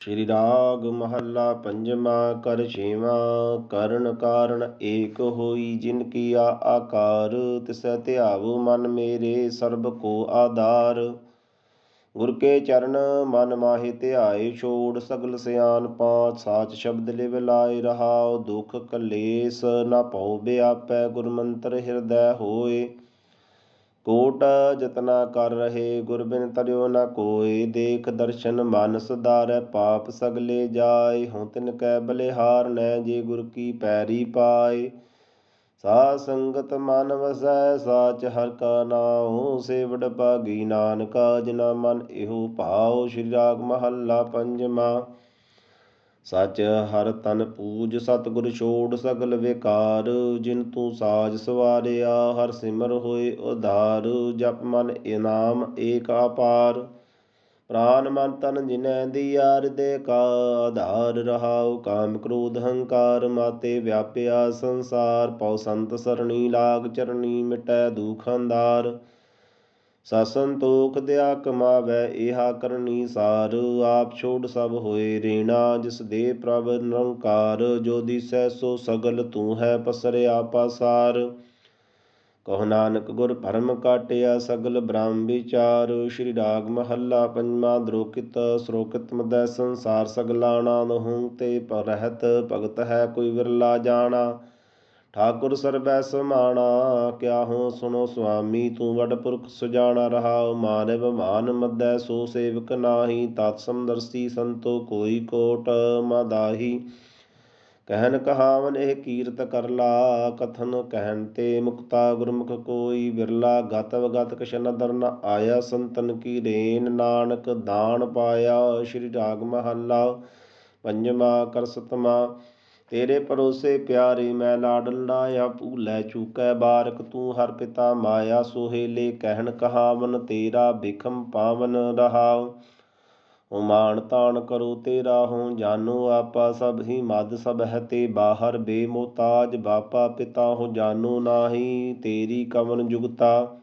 ਸ਼੍ਰੀ ਰਾਗ ਮਹੱਲਾ ਪੰਜਵਾਂ, ਕਰ ਛੇਵਾਂ, ਕਰਨ ਕਾਰਨ ਏਕ ਹੋਈ ਜਿਨ ਕੀਆ ਆਕਾਰ, ਤਿਸੈ ਧਿਆਵ ਮਨ ਮੇਰੇ ਸਰਬ ਕੋ ਆਧਾਰ। ਗੁਰ ਕੇ ਚਰਨ ਮਨ ਮਾਹਿ ਧਿਆਏ ਛੋੜ, ਸਗਲ ਸਿਆਨ ਪਾਂਚ ਸਾਚ ਸ਼ਬਦ ਲਿਵ ਲਾਇ ਰਹਾਉ, ਦੁਖ ਕਲੇਸ ਨਾ ਭਉ ਬਿਆਪੈ ਗੁਰ ਮੰਤਰ ਹਿਰਦੈ ਹੋਏ। ਕੋਟ ਜਤਨਾ ਕਰ ਰਹੇ ਗੁਰ ਬਿਨ ਤਰਿਓ ਨ ਕੋਇ, ਦੇਖ ਦਰਸ਼ਨ ਮਨ ਸੁਧਾਰੈ ਪਾਪ ਸਗਲੇ ਜਾਏ, ਹਉ ਤਿਨ ਕੈ ਬਲਿਹਾਰ ਨੈ ਜੇ ਗੁਰ ਕੀ ਪੈਰੀ ਪਾਏ। ਸਾ ਸੰਗਤ ਮਨ ਵਸੈ, ਸਾਚ ਹਰ ਕਾ ਨਾਉ, ਸੇਵੜ ਭਾਗੀ ਨਾਨਕਾ ਜਿਨਾ ਮਨ ਇਹੋ ਭਾਉ, ਸ਼੍ਰੀ ਰਾਗ ਮਹੱਲਾ ਪੰਜਵਾ। ਸਚ ਹਰ ਤਨ ਪੂਜ ਸਤਿਗੁਰ ਛੋੜ ਸਗਲ ਵਿਕਾਰ, ਜਿਨ ਤੂੰ ਸਾਜ ਸਵਾਰਿਆ ਹਰ ਸਿਮਰ ਹੋਏ ਉਧਾਰ, ਜਪ ਮਨ ਇਨਾਮ ਏਕ ਅਪਾਰ ਪ੍ਰਾਨ ਮਨ ਤਨ ਜਿਨੈ ਦੀਆ ਹਿਰਦੇ ਕਾ ਆਧਾਰ, ਰਹਾਉ ਕਾਮ ਕ੍ਰੋਧ ਹੰਕਾਰ, ਮਾਤੇ ਵਿਆਪਿਆ ਸੰਸਾਰ, ਪਉ ਸੰਤ ਸਰਣੀ ਲਾਗ ਚਰਣੀ ਮਿਟੈ ਦੁਖ ਅੰਧਾਰ। ਸਸੰਤੋਖ ਦਿਆ ਕਮਾਵੈ ਇਹਾ ਕਰਨੀ ਸਾਰ। ਆਪ ਛੋੜ ਸਭ ਹੋਏ ਰੇਣਾ, ਜਿਸ ਦੇ ਪ੍ਰਭ ਨਿਰੰਕਾਰ। ਜੋ ਦਿਸੈ ਸੋ ਸਗਲ ਤੂੰ ਹੈ ਪਸਰਿਆ ਪਾਸਾਰ। ਕਹ ਨਾਨਕ, ਗੁਰ ਭਰਮ ਕਾਟਿਆ ਸਗਲ ਬ੍ਰਹਮ ਵਿਚਾਰ। ਸ਼੍ਰੀ ਰਾਗ ਮਹੱਲਾ ਪੰਜਵਾ, ਦ੍ਰੋਕਿਤ ਸਰੋਕਿਤ ਮਦੈ ਸੰਸਾਰ। ਸਗਲਾਣਾ ਨਹੁ ਤੇ ਪਰਹਿਤ, ਭਗਤ ਹੈ ਕੋਈ ਵਿਰਲਾ ਜਾਣਾ। ਠਾਕੁਰ ਸਰਬੈ ਸਮਾਣਾ ਕਿਆ ਹੋ ਸੁਣੋ ਸੁਆਮੀ, ਤੂੰ ਵਡ ਪੁਰਖ ਸੁਜਾਣਾ ਰਹਾਉ ਮਾਨਵ ਮਾਨ ਮਦੈ ਸੋ ਸੇਵਕ ਨਾਹੀ, ਤਤ ਸਮਦਰਸੀ ਸੰਤੋ ਕੋਈ ਕੋਟ ਮਦਾਹੀ ਕਹਿਨ ਕਹਾਵਨ ਇਹ ਕੀਰਤ ਕਰਲਾ ਕਥਨ ਕਹਿਨ ਤੇ ਮੁਕਤਾ ਗੁਰਮੁਖ ਕੋਈ ਬਿਰਲਾ ਗਤ ਵਗਤ ਕਿਛ ਨਦਰ ਆਇਆ ਸੰਤਨ ਕੀ ਰੇਨ, ਨਾਨਕ ਦਾਨ ਪਾਇਆ, ਸ਼੍ਰੀ ਰਾਗ ਮਹੱਲਾ, ਪੰਜਵਾ ਕਰਸਤਮਾ ਤੇਰੇ ਪਰੋਸੇ ਪਿਆਰੇ, ਮੈਂ ਲਾਡਲ ਲਾਇਆ ਭੂਲੇ ਚੂਕੈ ਬਾਰਕ, ਤੂੰ ਹਰ ਪਿਤਾ ਮਾਇਆ ਸੋਹੇਲੇ ਕਹਿਣ ਕਹਾਵਨ, ਤੇਰਾ ਬਿਖਮ ਪਾਵਨ ਰਹਾਉ। ਉਮਾਨ ਤਾਣ ਕਰੋ ਤੇਰਾ ਹਉ ਜਾਨੋ ਆਪਾ ਸਭ ਹੀ ਮਦ ਸਭ ਹੈ ਤੇ ਬਾਹਰ ਬੇਮੋਤਾਜ, ਬਾਪਾ ਪਿਤਾ ਹੋ, ਜਾਨੋ ਨਾਹੀ, ਤੇਰੀ ਕਵਨ ਜੁਗਤਾ।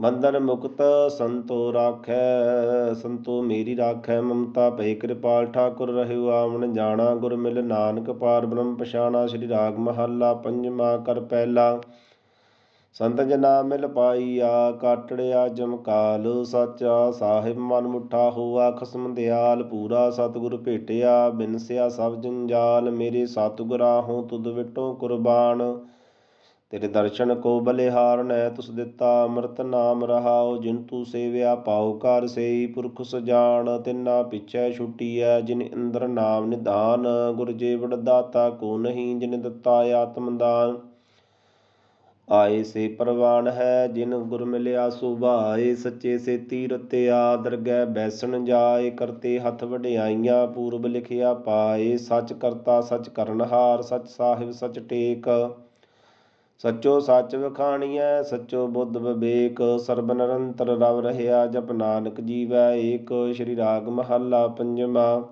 ਬੰਧਨ ਮੁਕਤ ਸੰਤੋ ਰਾਖੈ, ਸੰਤੋ ਮੇਰੀ ਰਾਖੈ, ਮਮਤਾ ਭੈ ਕਿਰਪਾਲ ਠਾਕੁਰ ਰਹਿਓ, ਆਵਣ ਜਾਣਾ ਗੁਰ ਮਿਲ ਨਾਨਕ ਪਾਰ, ਬ੍ਰਹਮ ਪਛਾਣਾ ਸ੍ਰੀ ਰਾਗ ਮਹੱਲਾ, ਪੰਜਵਾ ਕਰ ਪਹਿਲਾ। ਸੰਤ ਜਨਾ ਮਿਲ ਪਾਈਆ, ਕਾਟੜਿਆ ਜਮਕਾਲ ਸਾਚਾ ਸਾਹਿਬ ਮਨ ਮੁਠਾ ਹੋਆ, ਖਸਮ ਦਿਆਲ ਪੂਰਾ, ਸਤਿਗੁਰ ਭੇਟਿਆ ਬਿਨਸਿਆ ਸਭ ਜੰਜਾਲ, ਮੇਰੇ ਸਤਿਗੁਰਾ ਹਉ ਤੁਧ ਵਿਟੋ ਕੁਰਬਾਨ। ਤੇਰੇ ਦਰਸ਼ਨ ਕੋ ਬਲਿਹਾਰਨੈ ਤੁਸ ਦਿੱਤਾ, ਅੰਮ੍ਰਿਤ ਨਾਮ ਰਹਾਉ, ਜਿਨ ਤੂ ਸੇਵਿਆ ਪਾਉ ਕਰ ਸੇਈ, ਪੁਰਖ ਸਜਾਣ ਤਿੰਨਾ ਪਿਛੈ ਛੁਟੀਐ, ਜਿਨ ਇੰਦਰ ਨਾਮ ਨਿਧਾਨ, ਗੁਰ ਜੀਵੜ ਦਾਤਾ ਕੋ ਨਹੀਂ, ਜਿਨ ਦਿੱਤਾ ਆਤਮ ਦਾਨ। ਆਏ ਸੇ ਪ੍ਰਵਾਨ ਹੈ, ਜਿਨ ਗੁਰ ਮਿਲਿਆ ਸੁਭਾਏ ਸੱਚੇ ਸੇ ਆ ਦਰਗਹਿ ਬੈਸਣ ਜਾਏ, ਕਰਤੇ ਹੱਥ ਵਡਿਆਈਆਂ, ਪੂਰਬ ਲਿਖਿਆ ਪਾਏ, ਸੱਚ ਕਰਤਾ ਸੱਚ ਕਰਨਹਾਰ ਸੱਚ ਸਾਹਿਬ ਸੱਚ ਟੇਕ। ਸੱਚੋ ਸੱਚ ਵਖਾਣੀਐ, ਸੱਚੋ ਬੁੱਧ ਵਿਵੇਕ, ਸਰਬ ਨਿਰੰਤਰ ਰਵ ਰਹਿਆ ਜਪ ਨਾਨਕ ਜੀਵੈ, ਏਕ ਸ਼੍ਰੀ ਰਾਗ ਮਹੱਲਾ ਪੰਜਵਾ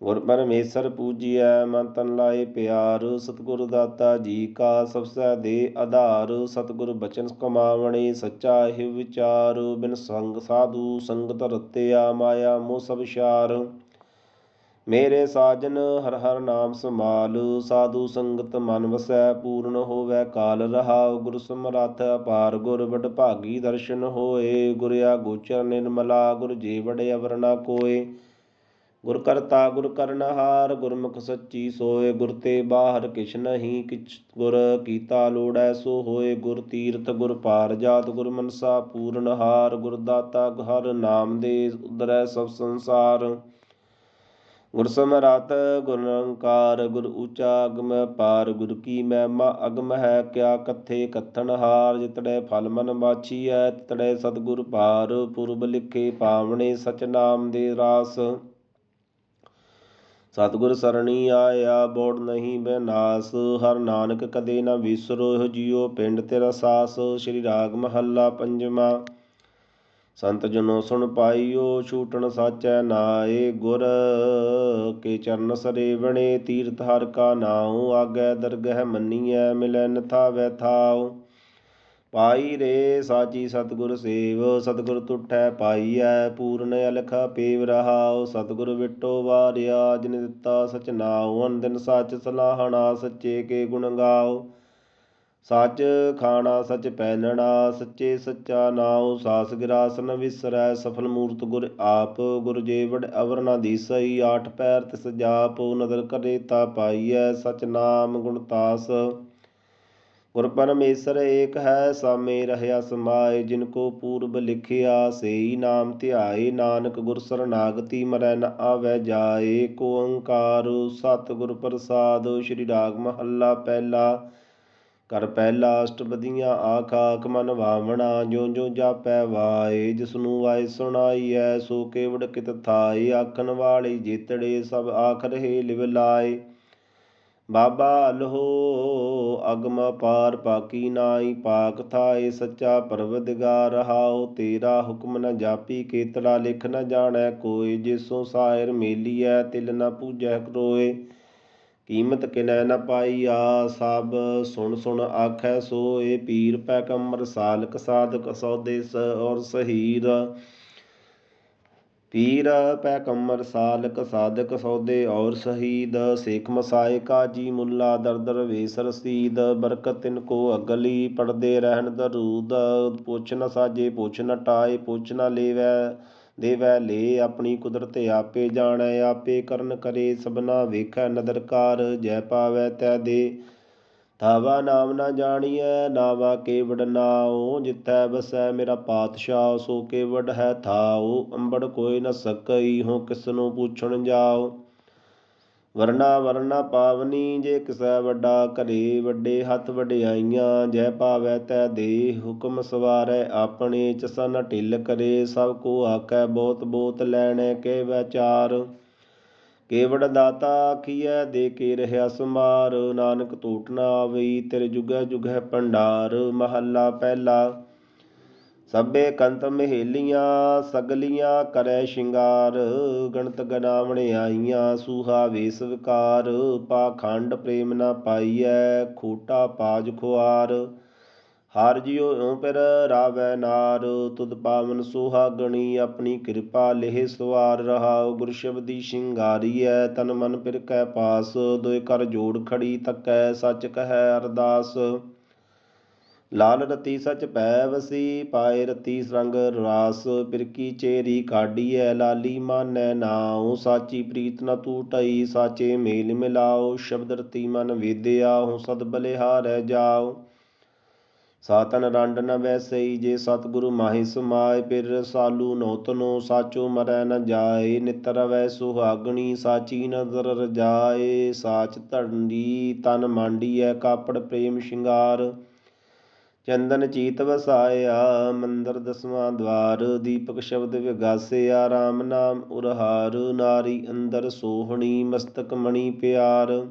ਗੁਰ ਪਰਮੇਸ਼ਰ ਪੂਜੀਐ, ਮਨ ਤਨ ਲਾਏ ਪਿਆਰ, ਸਤਿਗੁਰ ਦਾਤਾ ਜੀ ਕਾ ਸਬਸੈ ਦੇ ਆਧਾਰ, ਸਤਿਗੁਰ ਬਚਨ ਕਮਾਵਣੇ, ਸੱਚਾ ਹਿ ਵਿਚਾਰ, ਬਿਨ ਸੰਗ ਸਾਧੂ ਸੰਗਤ ਰਤਿਆ, ਮਾਇਆ ਮੋਹ ਸਭ ਸ਼ਾਰ ਮੇਰੇ ਸਾਜਨ ਹਰ ਹਰ ਨਾਮ ਸਮਾਲ ਸਾਧੂ ਸੰਗਤ ਮਨ ਵਸੈ ਪੂਰਨ ਹੋਵੇ ਕਾਲ ਰਹਾਉ, ਗੁਰ ਸਮਰੱਥ ਅਪਾਰ, ਗੁਰ ਵਡ ਭਾਗੀ ਦਰਸ਼ਨ ਹੋਏ, ਗੁਰ ਆ ਗੋਚਰ ਨਿਰਮਲਾ, ਗੁਰ ਜੀ ਵੜੇ ਅਵਰਣਾ ਕੋਏ। ਗੁਰ ਕਰਤਾ, ਗੁਰ ਕਰਨਹਾਰ ਗੁਰਮੁਖ ਸੱਚੀ ਸੋਏ, ਗੁਰ ਤੇ ਬਾਹਰ ਕਿਛ ਨਹੀਂ, ਕਿਛ ਗੁਰ ਕੀਤਾ ਲੋੜੈ ਸੋ ਹੋਏ। ਗੁਰ ਤੀਰਥ, ਗੁਰ ਪਾਰ ਜਾਤ, ਗੁਰ ਮਨਸਾ ਪੂਰਨ ਹਾਰ, ਗੁਰ ਦਾਤਾ ਹਰ ਨਾਮ ਦੇ ਉਦਰੈ ਸਭ ਸੰਸਾਰ। ਗੁਰ ਸਮਰਾਤ ਗੁਰ ਨਿਰੰਕਾਰ, ਗੁਰ ਊਚਾ ਅਗਮ, ਪਾਰ ਗੁਰ ਕੀ ਮਹਿਮਾ, ਅਗਮ ਹੈ ਕਿਆ ਕਥੇ ਕਥਨ ਹਾਰ, ਜਿਤੜੇ ਫਲ ਮਨ ਬਾਛੀਐ ਤਿਤੜੇ ਸਤਗੁਰ ਪਾਰ ਪੁਰਬ ਲਿਖੇ ਪਾਵਣੇ ਸਚ ਨਾਮ ਦੇ ਰਾਸ। ਸਤਗੁਰ ਸਰਣੀ ਆਇਆ, ਬੋੜ ਨਹੀਂ ਬੈਨਾਸ, ਹਰ ਨਾਨਕ ਕਦੇ ਨਾ ਵਿਸਰੋ ਜਿਉ ਪਿੰਡ ਤੇਰਾ ਸਾਸ, ਸ੍ਰੀ ਰਾਗ ਮਹੱਲਾ ਪੰਜਵਾ। ਸੰਤ ਜਨੋ ਸੁਣ ਪਾਈਓ, ਛੂਟਣ ਸਾਚੈ ਨਾਏ ਗੁਰ। ਕੇ ਚਰਨ ਸਰੇਵਣੇ, ਤੀਰਥ ਹਰ ਕਾ ਨਾਉ, ਆਗੈ ਦਰਗਹਿ ਮੰਨੀਐ, ਮਿਲੈ ਨਥਾ ਵੈ ਪਾਈ ਰੇ ਸਾਚੀ ਸਤਿਗੁਰ ਸੇਵ, ਸਤਿਗੁਰ ਤੁਠੈ ਪਾਈਐ, ਪੂਰਨ ਅਲਖ ਪੇਵ ਰਹਾਉ। ਸਤਿਗੁਰ ਵਿਟੋ ਵਾਰਿਆ, ਜਿਨ ਦਿੱਤਾ ਸਚ ਨਾਉ, ਅਨ ਸੱਚ ਸਲਾਹਣਾ ਸੱਚੇ ਕੇ ਗੁਣ ਗਾਓ ਸੱਚ ਖਾਣਾ ਸਚ ਪਹਿਨਣਾ, ਸੱਚੇ ਸੱਚਾ ਨਾਉ ਸਾਸ ਗਿਰਾਸਨ ਵਿਸਰੈ, ਸਫਲ ਮੂਰਤ ਗੁਰ ਆਪ, ਗੁਰ ਜੇ ਵਡ ਅਵਰ ਨਾ ਦੀਸਈ, ਆਠ ਪੈਰ ਤਿਸ ਜਾਪ, ਨਦਰ ਕਰੇ ਤਾ ਪਾਈਐ, ਸਚ ਨਾਮ ਗੁਣ ਤਾਸ। ਗੁਰ ਪਰਮੇਸ਼ਰ ਏਕ ਹੈ, ਸਾਮੇ ਰਹਿਆ ਸਮਾਏ, ਜਿਨ ਕੋ ਪੂਰਬ ਲਿਖਿਆ, ਸੇਈ ਨਾਮ ਧਿਆਏ, ਨਾਨਕ ਗੁਰ ਸਰਨਾਗਤੀ ਮਰੈ ਨ ਆਵੈ ਜਾਏ, ਕੋ ਓੰਕਾਰ ਸਤ ਪ੍ਰਸਾਦ, ਸ੍ਰੀ ਰਾਗ ਮਹੱਲਾ ਪਹਿਲਾ। ਕਰ ਪਹਿਲਾ ਅਸ਼ਟਪਦੀਆਂ ਆਖ ਆਖ ਮਨ ਭਾਵਣਾ ਜੋ ਜੋ ਜਾਪੈ ਵਾਏ, ਜਿਸ ਨੂੰ ਵਾਏ ਸੁਣਾਈਐ, ਸੋ ਕੇਵੜ ਕਿਤ ਥਾਏ, ਆਖਣ ਵਾਲੇ ਜੇਤੜੇ ਸਭ ਆਖ ਰਹੇ ਲਿਵ ਲਾਏ। ਬਾਬਾ ਅਲਹੋ, ਅਗਮ ਪਾਰ ਪਾਕੀ ਨਾਈ, ਪਾਕ ਥਾਏ ਸੱਚਾ ਪਰਵਦਗਾਰ ਰਹਾਉ ਤੇਰਾ ਹੁਕਮ ਨ ਜਾਪੀ, ਕੇਤੜਾ ਲਿਖ ਨ ਜਾਣੈ ਕੋਈ ਜਿਸੋ ਸਾਇਰ ਮੇਲੀਐ, ਤਿਲ ਨ ਪੂਜੈ ਕਰੋਏ ਕੀਮਤ ਕਿਨੈ ਨ ਪਾਈਆ ਸਭ ਸੁਣ ਸੁਣ ਆਖੈ ਸੋਏ ਪੀਰ ਪੈ ਸਾਲਕ ਸਾਧਕ ਸੌਦੇ ਸ ਔਰ ਸਹੀਰ। ਪੀਰ ਪੈ ਸਾਲਕ ਸਾਧਕ ਸੌਦੇ ਔਰ ਸ਼ਹੀਦ। ਸੇਖ ਮਸਾਏ ਕਾਜੀ ਮੁੱਲਾ ਦਰਦਰ ਵੇਸ ਰਸੀਦ ਬਰਕਤ ਤਿਨ ਕੋ ਅਗਲੀ ਪੜਦੇ ਰਹਿਣ ਦਰੂਦ। ਪੁੱਛ ਨ ਸਾਜੇ ਪੁੱਛ ਨ ਟਾਏ ਪੁੱਛ ਨ ਲੇਵੈ। ਦੇਵੈ ਲੇ ਆਪਣੀ ਕੁਦਰਤ ਆਪੇ ਜਾਣੈ, ਆਪੇ ਕਰਨ ਕਰੇ ਸਭਨਾ ਵੇਖੈ ਨਦਰਕਾਰ, ਜੈ ਪਾਵੈ ਤੈ ਦੇ। ਤਾਵਾ ਨਾਮ ਨਾ ਜਾਣੀਐ, ਨਾਵਾ ਕੇਵੜ ਨਾਉ, ਜਿੱਥੈ ਬਸੈ ਮੇਰਾ ਪਾਤਸ਼ਾਹ, ਸੋ ਕੇਵੜ ਹੈ ਥਾਉ, ਅੰਬੜ ਕੋਈ ਨ ਸਕਈ ਹੋ ਕਿਸ ਨੂੰ ਪੁੱਛਣ ਜਾਓ ਵਰਨਾ ਵਰਨਾ ਪਾਵਨੀ, ਜੇ ਕਿਸੈ ਵੱਡਾ ਘਰੇ ਵੱਡੇ ਹੱਥ ਵਡਿਆਈਆਂ, ਜੈ ਪਾਵੈ ਤੈ ਦੇ ਹੁਕਮ ਸਵਾਰੈ, ਆਪਣੇ ਚਸਨ ਢਿੱਲ ਕਰੇ, ਸਭ ਕੋ ਆਕੈ ਬਹੁਤ ਬਹੁਤ ਲੈਣੈ ਕੇ ਵਿਚਾਰ ਕੇਵੜ ਦਾਤਾ ਆਖੀਐ, ਦੇ ਕੇ ਰਹਿਆ ਸੁਮਾਰ ਨਾਨਕ ਟੂਟ ਨਾ ਆਵਈ, ਤੇਰੇ ਜੁਗੈ ਜੁਗੈ ਭੰਡਾਰ, ਮਹੱਲਾ ਪਹਿਲਾ। ਸਭੇ ਕੰਤ ਮਹੇਲੀਆਂ, ਸਗਲੀਆਂ ਕਰੈ ਸ਼ਿੰਗਾਰ। ਗਣਤ ਗਨਾਵਣ ਆਈਆਂ, ਸੂਹਾ ਵੇਸ ਵਿਕਾਰ। ਪਾਖੰਡ ਪ੍ਰੇਮ ਨਾ ਪਾਈਐ, ਖੋਟਾ ਪਾਜ ਖੁਆਰ। ਹਰ ਜਿਉ ਓ ਪਰ ਰਾਵੈ ਨਾਰ। ਤੁਧ ਪਾਵਨ ਸੁਹਾਗਣੀ ਆਪਣੀ ਕਿਰਪਾ ਲੇਹ ਸਵਾਰ। ਰਹਾਉ ਗੁਰ ਸ਼ਬਦੀ ਸ਼ਿੰਗਾਰੀਐ, ਤਨ ਮਨ ਪਿਰ ਕੈ ਪਾਸ। ਦੋਇ ਕਰ ਜੋੜ ਖੜੀ ਤਕੈ, ਸੱਚ ਕਹੈ ਅਰਦਾਸ। ਲਾਲ ਰਤੀ ਸਚ ਪੈ ਵਸੀ ਪਾਏ ਰਤੀ ਸੰਗ ਰਾਸ, ਪਿਰਕੀ ਚੇਰੀ ਕਾਢੀਐ, ਲਾਲੀ ਮਾਨੈ ਨਾਉ, ਸਾਚੀ ਪ੍ਰੀਤ ਨ ਟੂਟਈ ਸਾਚੇ ਮੇਲ ਮਿਲਾਓ, ਸ਼ਬਦ ਰਤੀ ਮਨ ਵੇਦਿਆ ਹਉ ਸਦ ਬਲਿਹਾਰੈ ਜਾਓ। ਸਾਤਨ ਰੰਡ ਨ ਵੈਸਈ, ਜੇ ਸਤਿਗੁਰੂ ਮਾਹੀ ਸਮਾਏ ਫਿਰ ਰਸਾਲੂ ਨੋਤਨੋ ਸਾਚੋ ਮਰੈ ਨ ਜਾਏ, ਨਿਤਰ ਵੈ ਸੁਹਾਗਣੀ, ਸਾਚੀ ਨਜ਼ਰ ਰਜਾਏ, ਸਾਚ ਧੰਡੀ ਤਨ ਮਾਂਡੀਐ, ਕਾਪੜ ਪ੍ਰੇਮ ਸ਼ਿੰਗਾਰ। ਚੰਦਨ ਚੀਤ ਵਸਾਇਆ, ਮੰਦਰ ਦਸਵਾਂ ਦਵਾਰ, ਦੀਪਕ ਸ਼ਬਦ ਵਿਗਾਸਿਆ, ਰਾਮ ਨਾਮ ਉਰਹਾਰ, ਨਾਰੀ ਅੰਦਰ ਸੋਹਣੀ ਮਸਤਕ ਮਣੀ ਪਿਆਰ।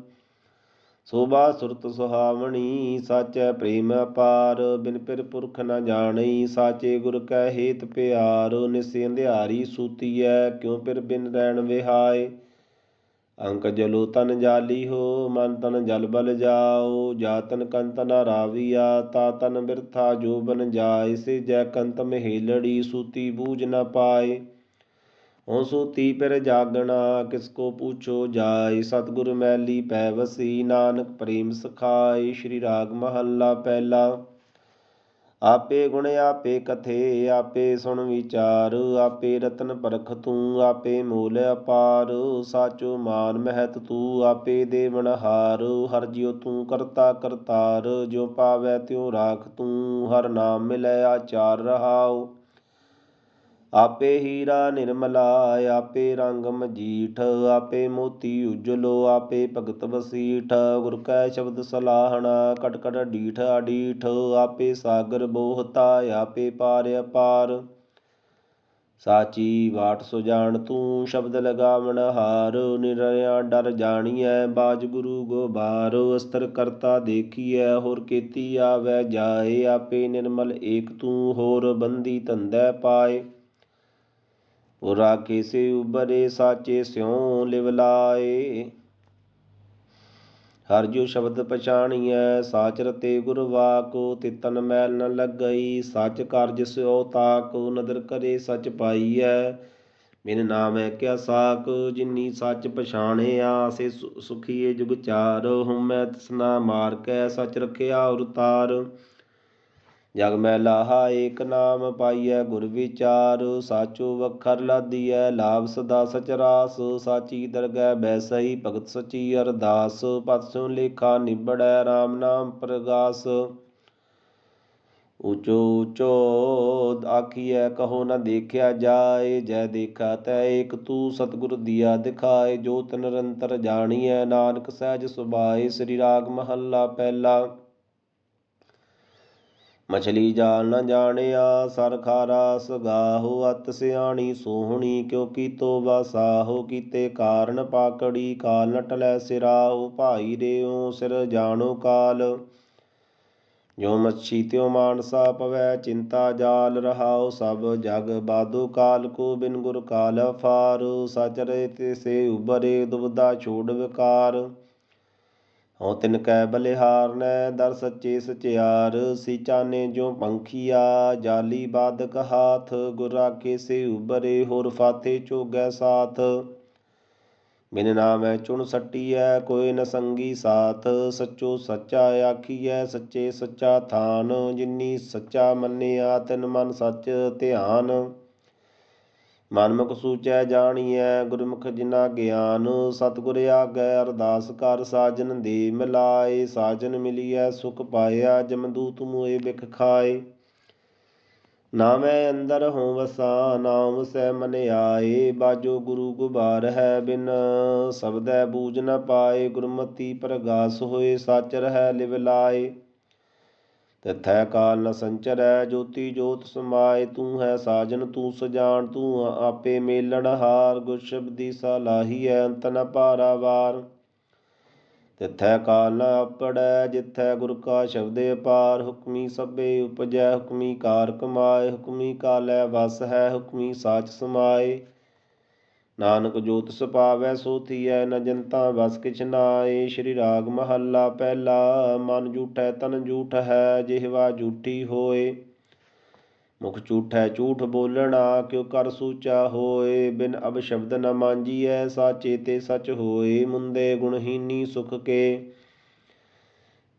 ਸੋਭਾ ਸੁਰਤ ਸੁਹਾਵਣੀ, ਸਾਚੈ ਪ੍ਰੇਮ ਅਪਾਰ, ਬਿਨ ਪਿਰ ਪੁਰਖ ਨ ਜਾਣਈ, ਸਾਚੇ ਗੁਰ ਕੈ ਹੇਤ ਪਿਆਰ, ਨਿਸੇ ਅੰਧਿਆਰੀ ਸੂਤੀਐ, ਕਿਉ ਪਿਰ ਬਿਨ ਰਹਿਣ ਵਿਹਾਏ। ਅੰਕ ਜਲੋ ਤਨ ਜਾਲੀ ਹੋ, ਮਨ ਤਨ ਜਲ ਬਲ ਜਾਓ ਜਾਤਨ ਕੰਤ ਨ ਰਾਵੀਆ, ਤਾ ਤਨ ਬਿਰਥਾ ਜੋ ਬਨ ਜਾਏ, ਸੇ ਜੈ ਕੰਤ ਮਹੇਲੜੀ ਸੂਤੀ ਬੂਝ ਨ ਪਾਏ। ਹਉ ਸੂਤੀ ਪਰ ਜਾਗਣਾ, ਕਿਸ ਕੋ ਪੁੱਛੋ ਜਾਏ, ਸਤਿਗੁਰ ਮੈਲੀ ਪੈ ਵਸੀ, ਨਾਨਕ ਪ੍ਰੇਮ ਸਖਾਏ, ਸ਼੍ਰੀ ਰਾਗ ਮਹੱਲਾ ਪਹਿਲਾ। ਆਪੇ ਗੁਣ ਆਪੇ ਕਥੇ, ਆਪੇ ਸੁਣ ਵਿਚਾਰ, ਆਪੇ ਰਤਨ ਪਰਖ ਤੂੰ, ਆਪੇ ਮੂਲ ਅਪਾਰ, ਸਾਚੋ ਮਾਨ ਮਹਿਤ ਤੂੰ, ਆਪੇ ਦੇਵਨ ਹਾਰ, ਹਰ ਜਿਉ ਤੂੰ ਕਰਤਾ ਕਰਤਾਰ ਜੋ ਪਾਵੈ ਤਿਉ ਰਾਖ ਤੂੰ, ਹਰ ਨਾਮ ਮਿਲੈ ਆਚਾਰ ਰਹਾਉ। ਆਪੇ ਹੀਰਾ ਨਿਰਮਲਾ, ਆਪੇ ਰੰਗ ਮਜੀਠ, ਆਪੇ ਮੋਤੀ ਉਜਲੋ, ਆਪੇ ਭਗਤ ਵਸੀਠ, ਗੁਰ ਕੈ ਸ਼ਬਦ ਸਲਾਹਣਾ ਕਟਕਟ ਕਟ ਡੀਠ ਅਡੀਠ, ਆਪੇ ਸਾਗਰ ਬੋਹਤਾ, ਆਪੇ ਪਾਰ ਅਪਾਰ। ਸਾਚੀ ਬਾਟ ਸੋ ਜਾਣ ਤੂੰ, ਸ਼ਬਦ ਲਗਾਵਣ ਹਾਰ ਨਿਰਿਆ ਡਰ ਜਾਣੀਐ, ਬਾਜ ਗੁਰੂ ਗੋਬਾਰ, ਅਸਤਰ ਕਰਤਾ ਦੇਖੀਐ, ਹੋਰ ਕੀਤੀ ਆਵੈ ਜਾਏ, ਆਪੇ ਨਿਰਮਲ ਏਕ ਤੂੰ, ਹੋਰ ਬੰਦੀ ਧੰਦੈ ਪਾਏ। ਪੁਰਾ ਕੇਸੇ ਉਬਰੇ ਸਾਚੇ ਸਿਉ ਲਿਵ ਲਾਏ। ਹਰ ਜੋ ਸ਼ਬਦ ਪਛਾਣੀਐ, ਸਾਚ ਰਤੇ ਗੁਰ ਵਾਕੋ, ਤਿਤਨ ਮੈਲ ਨ ਲੱਗਈ, ਸਚ ਕਾਰਜ ਸਿਓ ਤਾਕੋ, ਨਦਰ ਕਰੇ ਸਚ ਪਾਈਐ। ਬਿਨ ਨਾਮੈ ਕਿਆ ਸਾਕ, ਜਿਨੀ ਸੱਚ ਪਛਾਣਿਆ, ਸੇ ਸੁਖੀਏ ਜੁਗ ਚਾਰ, ਹਉਮੈ ਤਸਨਾ ਮਾਰ ਕੈ, ਸਚ ਰਖਿਆ ਉਰਤਾਰ ਜਗ ਮੈ ਲਾਹਾ, ਏਕ ਨਾਮ ਪਾਈਐ ਗੁਰ ਵਿਚਾਰ, ਸਾਚੋ ਵਖਰ ਲਾਦੀਐ, ਲਾਭ ਸਦਾ ਸਚਰਾਸ ਸਾਚੀ ਦਰਗਹਿ ਬੈਸਈ ਭਗਤ ਸਚੀ ਅਰਦਾਸ ਪਤ ਸਿਉ ਲੇਖਾ ਨਿਬੜੈ RAM ਨਾਮ ਪ੍ਰਗਾਸ। ਉਚੋ ਉਚੋ ਆਖੀਐ, ਕਹੋ ਨ ਦੇਖਿਆ ਜਾਏ, ਜੈ ਦੇਖਾ ਤੈ ਏਕ ਤੂ, ਸਤਿਗੁਰ ਦੀਆ ਦਿਖਾਏ, ਜੋ ਤਨ ਨਿਰੰਤਰ ਜਾਣੀਐ, ਨਾਨਕ ਸਹਿਜ ਸੁਭਾਏ, ਸ੍ਰੀ ਰਾਗ ਮਹੱਲਾ ਪਹਿਲਾ। ਮਛਲੀ ਜਾਲ ਨ ਜਾਣਿਆ, ਸਰ ਖਾਰਾ ਸਗਾਹੋ, ਅਤ ਸਿਆਣੀ ਸੋਹਣੀ ਕਿਉ ਕੀਤੋ ਵਾਸਾਹੋ ਕੀਤੇ ਕਾਰਨ ਪਾਕੜੀ, ਕਾਲ ਨਟ ਲੈ ਸਿਰਾਹੋ, ਭਾਈ ਰੇਉ ਸਿਰ ਜਾਣੋ ਕਾਲ। ਜੋ ਮੱਛੀ ਤਿਉ ਮਾਨਸਾ ਪਵੈ, ਚਿੰਤਾ ਜਾਲ ਰਹਾਉ, ਸਭ ਜਗ ਬਾਦੋ ਕਾਲ ਕੋ ਬਿਨ ਗੁਰ ਕਾਲ ਅਫਾਰ। ਸਚਰੇ ਤੇ ਸੇ ਉਬਰੇ ਦੁਬਦਾ ਛੋੜ ਵਿਕਾਰ। ਹਉ ਤਿਨ ਕੈ ਬਲਿਹਾਰ ਬਲਿਹਾਰਨੈ ਦਰ ਸੱਚੇ ਸਚਿਆਰ ਸੀਚਾਨੇ ਜੋ ਪੰਖੀਆ, ਜਾਲੀ ਬਾਦਕ ਹਾਥ, ਗੁਰ ਰਾਖੇ ਸੇ ਉਬਰੇ ਹੋਰ ਫਾਤੇ ਚੋਗੈ ਸਾਥ। ਬਿਨ ਨਾਮੈ ਚੁਣ ਸੱਟੀਐ, ਕੋਈ ਨ ਸੰਗੀ ਸਾਥ। ਸੱਚੋ ਸੱਚਾ ਆਖੀਐ, ਸੱਚੇ ਸੱਚਾ ਥਾਨ। ਜਿਨੀ ਸੱਚਾ ਮੰਨਿਆ, ਤਿਨ ਮਨ ਸੱਚ ਧਿਆਨ। ਮਨਮੁਖ ਸੂਚੈ ਜਾਣੀਐ, ਗੁਰਮੁਖ ਜਿਨਾ ਗਿਆਨ ਸਤਿਗੁਰ ਆਗੈ, ਅਰਦਾਸ ਕਰ ਸਾਜਨ ਦੇ ਮਿਲਾਏ, ਸਾਜਨ ਮਿਲੀਐ, ਸੁਖ ਪਾਇਆ, ਜਮਦੂਤ ਮੋਏ ਬਿਖ ਖਾਏ। ਨਾਮੈ ਅੰਦਰ ਹਉ ਵਸਾ ਨਾਮ ਸੈ ਮਨ ਆਏ, ਬਾਜੋ ਗੁਰੂ ਗੁਬਾਰ ਹੈ ਬਿਨ। ਸਬਦੈ ਬੂਝ ਨ ਪਾਏ, ਗੁਰਮਤੀ ਪ੍ਰਗਾਸ ਹੋਏ ਸਚ ਰਹਿ ਲਿਵ ਲਾਏ। ਤਿਥੈ ਕਾਲ ਨ ਸੰਚਰੈ, ਜੋਤੀ ਜੋਤ ਸਮਾਏ, ਤੂੰ ਹੈ ਸਾਜਨ, ਤੂੰ ਸਜਾਨ, ਤੂੰ ਆਪੇ ਮੇਲਣ ਹਾਰ, ਗੁਰ ਸ਼ਬਦੀ ਸਲਾਹੀਐ ਅੰਤ ਨ ਪਾਰਾਵਾਰ ਤਿਥੈ ਕਾਲ ਨ ਆਪੜੈ, ਜਿਥੈ ਗੁਰ ਕਾ ਸ਼ਬਦ ਅਪਾਰ, ਹੁਕਮੀ ਸਭੇ ਉਪਜੈ, ਹੁਕਮੀ ਕਾਰ ਕਮਾਏ, ਹੁਕਮੀ ਕਾਲੈ ਵਸ ਹੈ, ਹੁਕਮੀ ਸਾਚ ਸਮਾਏ। ਨਾਨਕ ਜੋਤ ਸੁਪਾਵੈ ਸੋ ਥੀਐ ਨ ਜਨਤਾ ਬਸ ਕਿਛ ਨਾਏ। ਸ਼੍ਰੀ ਰਾਗ ਮਹੱਲਾ ਪਹਿਲਾ, ਮਨ ਝੂਠੈ ਤਨ ਝੂਠ ਹੈ ਜਿਹਵਾ ਝੂਠੀ ਹੋਏ। ਮੁਖ ਝੂਠੈ ਝੂਠ ਬੋਲਣਾ, ਕਿਉ ਕਰ ਸੂਚਾ ਹੋਏ। ਬਿਨ ਅਬ ਸ਼ਬਦ ਨ ਮਾਂਜੀਐ ਸਾਚੇ ਤੇ ਸਚ ਹੋਏ। ਮੁੰਦੇ ਗੁਣਹੀਨੀ ਸੁਖ ਕੇ।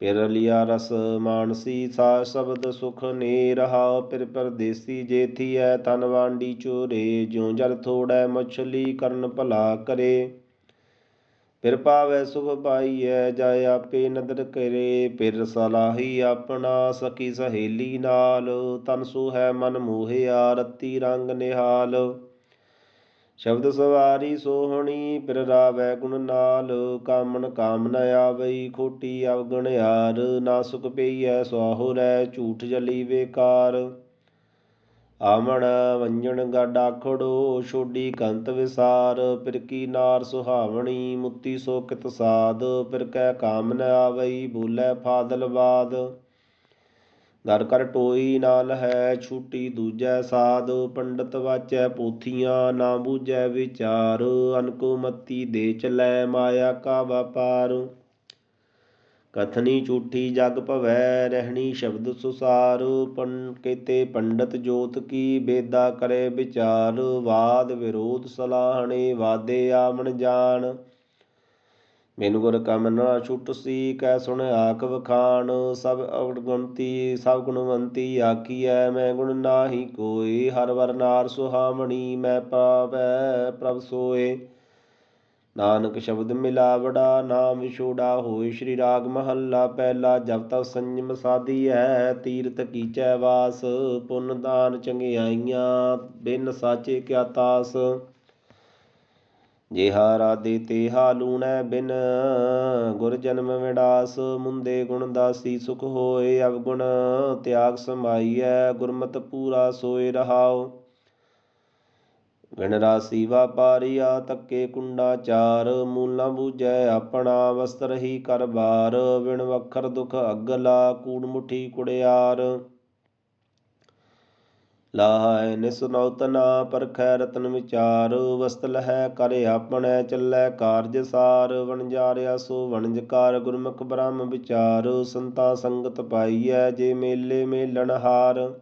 ਪਿਰ ਲਿਆ ਰਸ ਮਾਨਸੀ ਸਾ ਸ਼ਬਦ ਸੁਖ ਨੇ ਰਹਾ, ਪਿਰ ਪਰਦੇਸੀ ਜੇਥੀ ਜੇਥੀਐ ਤਨ ਵਾਂਡੀ ਚੋਰੇ, ਜਿਉ ਜਲ ਥੋੜੈ ਮਛਲੀ ਕਰਨ ਭਲਾ ਕਰੇ। ਫਿਰ ਪਾਵੈ ਸੁਖ ਪਾਈਐ, ਜਾਇ ਆਪੇ ਨਦਰ ਕਰੇ ਫਿਰ ਸਲਾਹੀ ਆਪਣਾ ਸਕੀ ਸਹੇਲੀ ਨਾਲ, ਤਨ ਸੋ ਹੈ ਮਨ ਮੋਹਿਆ, ਰਤੀ ਰੰਗ ਨਿਹਾਲ। ਸ਼ਬਦ ਸਵਾਰੀ ਸੋਹਣੀ ਫਿਰ ਰਾਵੈ ਗੁਣ ਨਾਲ, ਕਾਮਣ ਕਾਮ ਨ ਆਵਈ, ਖੋਟੀ ਅਵਗਣ ਯਾਰ ਨਾਸੁਕ ਪਈਐ ਸੁਆਹੋ ਰਹਿ ਝੂਠ ਜਲੀ ਵੇਕਾਰ। ਆਮਣ ਵੰਜਣ ਗੜ ਆਖੜੋ ਛੋਡੀ ਕੰਤ ਵਿਸਾਰ, ਫਿਰ ਕੀ ਨਾਰ ਸੁਹਾਵਣੀ, ਮੁੱਤੀ ਸੋ ਕਿਤ ਸਾਧ, ਫਿਰ ਕੈ ਕਾਮ ਨ ਆਵਈ, ਬੋਲੇ ਫਾਦਲ ਬਾਦ ਦਰ ਕਰ ਟੋਈ ਨਾਲ ਹੈ ਛੂਟੀ, ਦੂਜੈ ਸਾਧ ਪੰਡਤ ਵਾਚੈ ਪੋਥੀਆਂ, ਨਾ ਬੂਝੈ ਵਿਚਾਰ, ਅਨਕੋ ਮਤੀ ਦੇ ਚਲੈ ਮਾਇਆ ਕਾ ਵਪਾਰ ਕਥਨੀ ਝੂਠੀ ਜਗ ਭਵੈ, ਰਹਿਣੀ ਸ਼ਬਦ ਸੁਸਾਰ, ਪੰ, ਕੇਤੇ ਪੰਡਤ ਜੋਤ ਕੀ ਬੇਦਾ ਕਰੇ ਵਿਚਾਰ, ਵਾਦ ਵਿਰੋਧ ਸਲਾਹਣੇ, ਵਾਦੇ ਆਮਣ ਜਾਣ। ਮੈਨੂੰ ਗੁਰ ਕਮ ਨਾ ਛੁਟ ਸੀ, ਕੈ ਸੁਣ ਆਖ ਵਖਾਣ, ਸਭ ਅਵਗੁਣਤੀ, ਸਭ ਗੁਣਵੰਤੀ ਆਖੀਐ, ਮੈਂ ਗੁਣ ਨਾਹੀ ਕੋਈ ਹਰ ਵਰਨਾਰ ਸੁਹਾਮਣੀ ਮੈਂ ਪਾਵੈ, ਪ੍ਰਭ ਸੋਏ। ਨਾਨਕ ਸ਼ਬਦ ਮਿਲਾਵੜਾ, ਨਾਮ ਵਿਛੋੜਾ ਹੋਏ, ਸ਼੍ਰੀ ਰਾਗ ਮਹੱਲਾ ਪਹਿਲਾ ਜਪ ਤਪ ਸੰਜਮ ਹੈ ਤੀਰਥ ਕੀਚੈ ਵਾਸ, ਪੁੰਨ ਦਾਨ ਚੰਗਿਆਈਆਂ, ਬਿਨ ਸਾਚੇ ਕਿਆ ਤਾਸ। ਜਿਹਾ ਰਾਦੇ ਤੇਹਾ ਲੂਣੈ ਬਿਨ, ਗੁਰ ਜਨਮ ਵਿਡਾਸ ਮੁੰਦੇ ਗੁਣ ਦਾਸੀ, ਸੁਖ ਹੋਏ ਅਵਗੁਣ, ਤਿਆਗ ਸਮਾਈਐ, ਗੁਰਮਤਿ ਪੂਰਾ ਸੋਏ ਰਹਾਓ ਵਿਣ ਰਾਸੀ ਵਾਪਾਰੀਆ ਤੱਕੇ ਕੁੰਡਾ ਚਾਰ, ਮੂਲ ਨਾ ਆਪਣਾ, ਵਸਤਰ ਹੀ ਕਰ ਬਾਰ ਵਿਣ ਵਖਰ ਦੁਖ ਅਗਲਾ, ਕੂੜ ਮੁਠੀ ਕੁੜਿਆਰ। ਲਾਹੈ ਨਿਸਨੌਤ ਨਾ ਪਰਖੈ ਰਤਨ ਵਿਚਾਰ, ਵਸਤ ਲਹੈ ਕਰ ਆਪਣੈ ਚੱਲੈ ਕਾਰਜ ਸਾਰ ਵਣਜਾਰਿਆ ਸੋ ਵਣਜ ਕਰ ਗੁਰਮੁਖ ਬ੍ਰਹਮ ਵਿਚਾਰ, ਸੰਤਾ ਸੰਗਤ ਪਾਈਐ ਜੇ ਮੇਲੇ ਮੇਲਣ ਹਾਰ।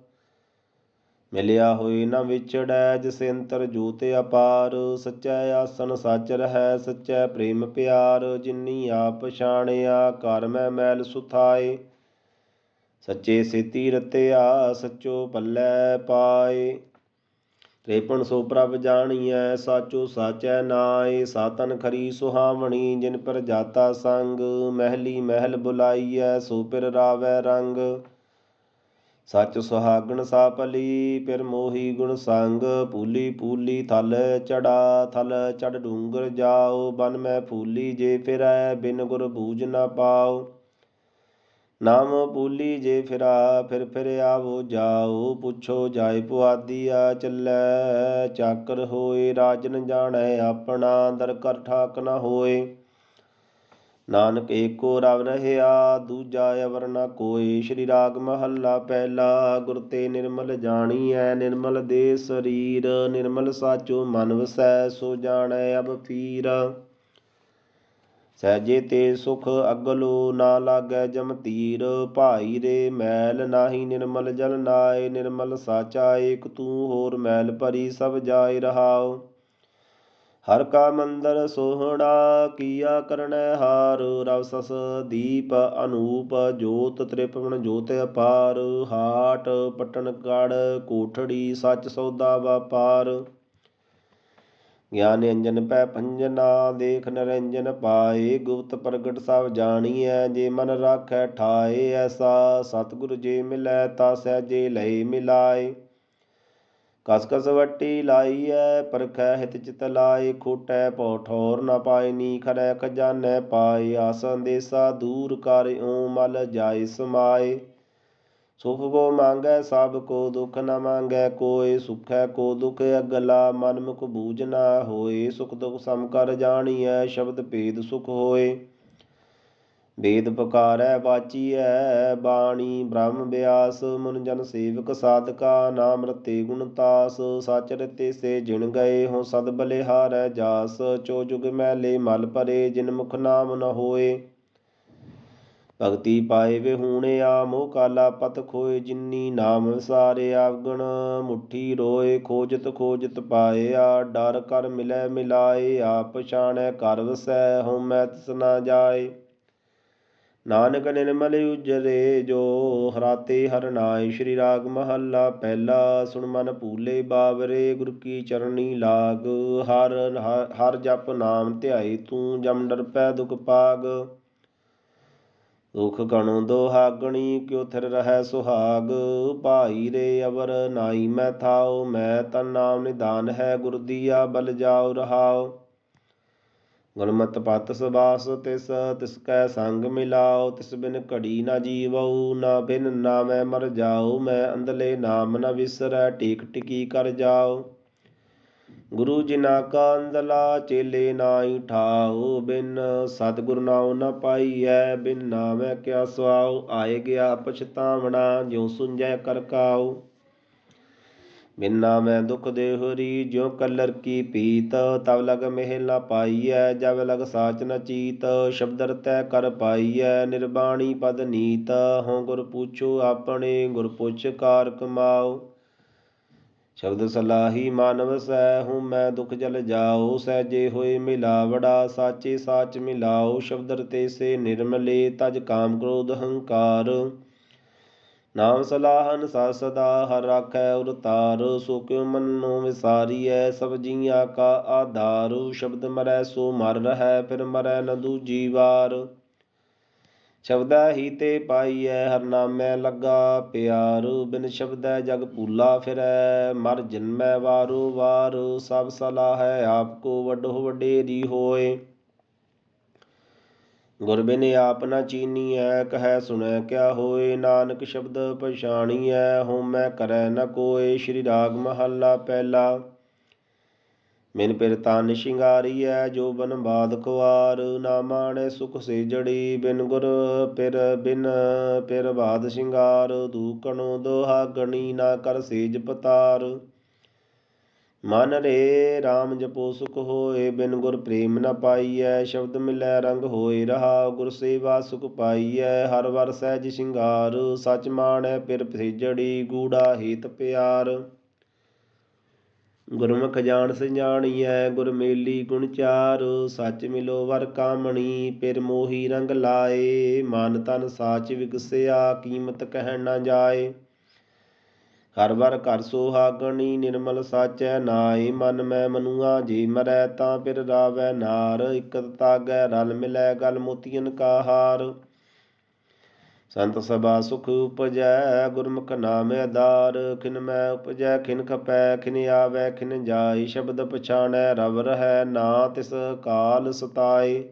ਮਿਲਿਆ ਹੋਏ ਨਾ ਵਿਛੜੈ ਜਿਸ ਅੰਤਰ ਜੋਤ ਅਪਾਰ, ਸਚੈ ਆਸਨ ਸੱਚ ਰਹੈ ਸੱਚੈ ਪ੍ਰੇਮ ਪਿਆਰ, ਜਿਨੀ ਆਪ ਪਛਾਣਿਆ ਕਰ ਮੈਂ ਮੈਲ ਸੁਥਾਏ। ਸੱਚੇ ਸੇਤੀ ਰਤਿਆ ਸਚੋ ਪੱਲੇ ਪਾਏ। ਰੇਪਣ ਸੋ ਪ੍ਰਭ ਜਾਣੀਐ, ਸਾਚੋ ਸਾਚੈ ਨਾਏ। ਸਾਤਨ ਖਰੀ ਸੁਹਾਵਣੀ, ਜਿਨ ਪਰ ਜਾਤਾ ਸੰਗ। ਮਹਿਲੀ ਮਹਿਲ ਬੁਲਾਈਐ, ਸੋ ਪਿਰ ਰਾਵੈ ਰੰਗ। ਸੱਚ ਸੁਹਾਗਣ ਸਾਪਲੀ ਪਿਰ ਮੋਹੀ ਗੁਣ ਸੰਗ। ਪੂਲੀ ਪੂਲੀ ਥਲ ਚੜਾ, ਥਲ ਚੜ ਡੂੰਗਰ ਜਾਓ। ਬਨ ਮੈਂ ਫੂਲੀ ਜੇ ਫਿਰੈ, ਬਿਨ ਗੁਰ ਬੂਝ ਨਾ ਪਾਓ। ਨਾਮ ਪੂਲੀ ਜੇ ਫਿਰਾ, ਫਿਰ ਫਿਰ ਆਵੋ ਜਾਓ, ਪੁੱਛੋ ਜਾਏ ਪੁਆਦੀਆ ਚੱਲੈ। ਚਾਕਰ ਹੋਏ ਰਾਜਨ ਜਾਣੈ, ਆਪਣਾ ਦਰ ਕਰ ਠਾਕ ਨਾ ਹੋਏ। ਨਾਨਕ ਏਕੋ ਰਵ ਰਹਿਆ, ਦੂਜਾ ਅਵਰ ਨ ਕੋਇ ਸ਼੍ਰੀ ਰਾਗ ਮਹੱਲਾ ਪਹਿਲਾ, ਗੁਰ ਤੇ ਨਿਰਮਲ ਜਾਣੀਐ। ਨਿਰਮਲ ਦੇ ਸਰੀਰ, ਨਿਰਮਲ ਸਾਚੋ ਮਨ ਵਸੈ, ਸੋ ਜਾਣੈ ਅਬ ਪੀਰ ਸਹਿਜੇ ਤੇ ਸੁਖ ਅਗਲੋ ਨਾ ਲਾਗੈ ਜਮ ਤੀਰ ਭਾਈ ਰੇ ਮੈਲ ਨਾਹੀ ਨਿਰਮਲ ਜਲ ਨਾਏ, ਨਿਰਮਲ ਸਾਚਾ ਏਕ ਤੂੰ ਹੋਰ ਮੈਲ ਭਰੀ ਸਭ ਜਾਏ ਰਹਾਓ ਹਰ ਕਾ ਮੰਦਰ ਸੋਹਣਾ ਕੀਆ ਕਰਨੈ ਹਾਰ, ਰਵ ਦੀਪ ਅਨੂਪ ਜੋਤ ਤ੍ਰਿਪਵਨ ਜੋਤ ਅਪਾਰ, ਹਾਟ ਪਟਨ ਕੜ ਕੋਠੜੀ ਸੱਚ ਸੌਦਾ ਵਪਾਰ। ਗਿਆਨ ਅੰਜਨ ਪੈ ਪੰਜਨਾ ਦੇਖ ਨਰੰਜਨ ਪਾਏ। ਗੁਪਤ ਪ੍ਰਗਟ ਸਭ ਜਾਣੀਐ, ਜੇ ਮਨ ਰਾਖੈ ਠਾਏ, ਐਸਾ ਸਤਿਗੁਰ ਜੇ ਮਿਲੈ ਤਾ ਸਹਿਜੇ ਲਈ ਮਿਲਾਏ। ਕਸ ਕਸ ਵੱਟੀ ਲਾਈਐ, ਪਰਖੈ ਹਿਤ ਚਿਤ ਲਾਏ। ਖੋਟੈ ਪਉ ਠੌਰ ਨਾ ਪਾਏ ਨੀ ਖਰੈ ਖਜ਼ਾਨੈ ਪਾਏ। ਆਸਨ ਦੇਸਾ ਦੂਰ ਕਰ ਓ ਮਲ ਜਾਏ ਸਮਾਏ। ਸੁਖ ਕੋ ਮੰਗੈ, ਸਭ ਕੋ ਦੁਖ ਨ ਮੰਗੈ, ਕੋਇ ਸੁਖੈ, ਕੋ ਦੁਖ ਅਗਲਾ, ਮਨ ਮੁਖ ਬੂਝ ਨਾ ਹੋਏ ਸੁਖ ਦੁਖ ਸਮ ਕਰ ਜਾਣੀਐ, ਸ਼ਬਦ ਭੇਦ ਸੁਖ ਹੋਏ ਵੇਦ ਪੁਕਾਰੈ ਬਾਚੀਐ ਬਾਣੀ ਬ੍ਰਹਮ ਬਿਆਸ, ਮਨ ਜਨ ਸੇਵਕ ਸਾਧਕਾ, ਨਾਮ ਰਤੇ ਗੁਣ ਤਾਸ, ਸਚ ਰਤੇ ਸੇ ਜਿਣ ਗਏ ਹੋ, ਸਦ ਬਲਿਹਾਰੈ ਜਾਸ, ਚੋ ਜੁਗ ਮੈਲੇ ਮਲ ਭਰੇ ਜਿਨ ਮੁਖ ਨਾਮ ਨ ਹੋਏ ਭਗਤੀ ਪਾਏ ਵਿਹੂਣਿਆ ਮੋਹ ਕਾਲਾ ਪਤ ਖੋਏ ਜਿਨੀ ਨਾਮ ਵਿਸਾਰੇ ਆਵਗਣ ਮੁਠੀ ਰੋਏ, ਖੋਜਤ ਖੋਜਤ ਪਾਇਆ, ਡਰ ਕਰ ਮਿਲੈ ਮਿਲਾਏ, ਆਪ ਪਛਾਣੈ ਕਰ ਵਸੈ, ਹਉਮੈ ਤਿਸ ਨਾ ਜਾਏ। ਨਾਨਕ ਨਿਰਮਲ ਉਜਰੇ, ਜੋ ਹਰਾਤੇ ਹਰਨਾਏ ਸ਼੍ਰੀ ਰਾਗ ਮਹੱਲਾ ਪਹਿਲਾ, ਸੁਣ ਮਨ ਭੂਲੇ ਬਾਵਰੇ, ਗੁਰ ਕੀ ਚਰਣੀ ਲਾਗ, ਹਰ ਹਰ ਜਪ ਨਾਮ ਧਿਆਏ ਤੂੰ, ਜਮ ਡਰ ਪੈ ਦੁਖ ਪਾਗ। ਦੁਖ ਗਣੋ ਦੋਹਾਗਣੀ, ਕਿਉ ਥਿਰ ਰਹੈ ਸੁਹਾਗ। ਭਾਈ ਰੇ ਅਵਰ ਨਾਈ, ਮੈਂ ਥਾਉ, ਮੈਂ ਤਨ ਨਾਮ ਨਿਦਾਨ ਹੈ ਗੁਰ ਦੀਆ, ਬਲ ਜਾਉ, ਰਹਾਉ। ਗੁਰਮਤਿ ਪਤ ਸਬਾਸ ਤਿਸ ਤਿਸ ਕੈ ਸੰਗ ਮਿਲਾਓ ਤਿਸ ਬਿਨ ਘੜੀ ਨਾ ਜੀਵਉ, ਨਾ ਬਿਨ ਨਾ ਮੈਂ ਮਰ ਜਾਉ। ਮੈਂ ਅੰਦਲੇ ਨਾਮ ਨ ਵਿਸਰੈ, ਟਿਕ ਟਿਕੀ ਕਰ ਜਾਉ। ਗੁਰੂ ਜਿਨਾ ਕਾ ਅੰਦਲਾ ਚੇਲੇ ਨਾਹੀ ਠਾਉ, ਬਿਨ ਸਤਿਗੁਰ ਨਾਉ ਨ ਪਾਈਐ, ਬਿਨ ਨਾਮੈ ਕਿਆ ਸੁਆਉ, ਆਏ ਗਿਆ ਪਛਤਾਵਣਾ, ਜਿਉ ਸੁੰਜੈ ਕਰ ਕਾਉ। ਬਿਨ ਨਾਮੈ ਦੁਖ ਦੇ ਹਰੀ, ਜਿਉ ਕਲਰ ਕੀ ਪੀਤ ਤਬ ਲਗ ਮਹਿਲ ਨ ਪਾਈਐ ਜਬ ਲਗ ਸਾਚ ਨ ਚੀਤ ਸ਼ਬਦ ਰਤੈ ਕਰ ਪਾਈਐ, ਨਿਰਬਾਣੀ ਪਦ ਨੀਤ, ਹਉ ਗੁਰ ਪੁੱਛੋ ਆਪਣੇ, ਗੁਰ ਪੁੱਛ ਕਾਰ ਕਮਾਓ ਸ਼ਬਦ ਸਲਾਹੀ ਮਾਨਵ ਸੈ ਹੂੰ ਮੈਂ ਦੁਖ ਜਲ ਜਾਓ ਸਹਿਜੇ ਹੋਏ ਮਿਲਾਵੜਾ, ਸਾਚੇ ਸਾਚ ਮਿਲਾਓ ਸ਼ਬਦ ਰਤੇ ਸੇ ਨਿਰਮਲੇ ਤਜ ਕਾਮ ਕ੍ਰੋਧ ਹੰਕਾਰ। ਨਾਮ ਸਲਾਹਨ ਸਾ ਸਦਾ, ਹਰ ਰਾਖੈ ਉਰਤਾਰ ਸੋ ਕਿਉ ਮਨੋ ਵਿਸਾਰੀਐ, ਸਭ ਜੀਆਂ ਕਾ ਆਧਾਰੂ। ਸ਼ਬਦ ਮਰੈ ਸੋ ਮਰ ਰਹੈ, ਫਿਰ ਮਰੈ ਨ ਦੂਜੀ ਵਾਰ। ਸ਼ਬਦੈ ਹੀ ਤੇ ਪਾਈਐ, ਹਰ ਨਾਮੈ ਲੱਗਾ ਪਿਆਰ। ਬਿਨ ਸ਼ਬਦੈ ਜਗ ਭੂਲਾ ਫਿਰੈ, ਮਰ ਜਨਮੈ ਵਾਰੋ ਵਾਰ। ਸਭ ਸਲਾਹੈ ਆਪ ਕੋ ਵੱਡੋ ਵਡੇਰੀ ਹੋਏ। ਗੁਰ ਬਿਨ ਆਪ ਨ ਚੀਨੀਐ, ਕਹੈ ਸੁਣੈ ਕਿਆ ਹੋਏ। ਨਾਨਕ ਸ਼ਬਦ ਪਛਾਣੀਐ, ਹਉਮੈ ਕਰੈ ਨ ਕੋਏ। ਸ਼੍ਰੀ ਰਾਗ ਮਹੱਲਾ ਪਹਿਲਾ। ਮਿਨ ਪਿਰ ਤਨ ਸ਼ਿੰਗਾਰੀਐ, ਜੋ ਬਨ ਬਾਦ ਕੁਵਾਰ ਨਾ ਮਾਣੈ ਸੁਖ ਸੇ ਜੜੀ ਬਿਨ ਗੁਰ ਪਿਰ ਬਿਨ ਪਿਰ ਬਾਦ ਸ਼ਿੰਗਾਰ, ਦੂਕਣੋ ਦੁਹਾਗਣੀ, ਨਾ ਕਰ ਸੇਜ ਪਤਾਰ। ਮਨ ਰੇ RAM ਜਪੋ ਸੁਖ ਹੋਏ, ਬਿਨ ਗੁਰ ਪ੍ਰੇਮ ਨ ਪਾਈਐ, ਸ਼ਬਦ ਮਿਲੈ ਰੰਗ ਹੋਏ ਰਹਾ, ਗੁਰ ਸੇਵਾ ਸੁਖ ਪਾਈਐ, ਹਰ ਵਰ ਸਹਿਜ ਸ਼ਿੰਗਾਰ, ਸਚ ਮਾਣੈ ਪਿਰ ਸੇਜੜੀ, ਗੂੜਾ ਹੀਤ ਪਿਆਰ। ਗੁਰਮੁਖ ਜਾਣ ਸਜਾਣੀਐ, ਗੁਰ ਮੇਲੀ ਗੁਣ ਚਾਰ, ਸੱਚ ਮਿਲੋ ਵਰ ਕਾਮਣੀ, ਪਿਰ ਮੋਹੀ ਰੰਗ ਲਾਏ, ਮਨ ਤਨ ਸਾਚ ਵਿਗਸਿਆ ਕੀਮਤ ਕਹਿ ਨਾ ਜਾਏ। ਹਰ ਵਰ ਘਰ ਸੋਹਾਗਣੀ, ਨਿਰਮਲ ਸਾਚੈ ਨਾਏ, ਮਨ ਮੈਂ ਮਨੁਆ, ਜੇ ਮਰੈ ਤਾਂ ਫਿਰ ਰਾਵੈ ਨਾਰ, ਇਕਤ ਤਾਗੈ ਰਲ ਮਿਲੈ, ਗਲ ਮੋਤੀਨ ਕਾ ਹਾਰ ਸੰਤ ਸਭਾ ਸੁਖ ਉਪਜੈ, ਗੁਰਮੁਖ ਨਾਮ ਆਧਾਰ, ਖਿਨ ਮੈਂ ਉਪਜੈ, ਖਿਨ ਖਪੈ, ਖਿਨ ਆਵੈ, ਖਿਨ ਜਾਈ ਸ਼ਬਦ ਪਛਾਣੈ, ਰਵ ਰਹੈ, ਨਾ ਤਿਸ ਕਾਲ ਸਤਾਏ।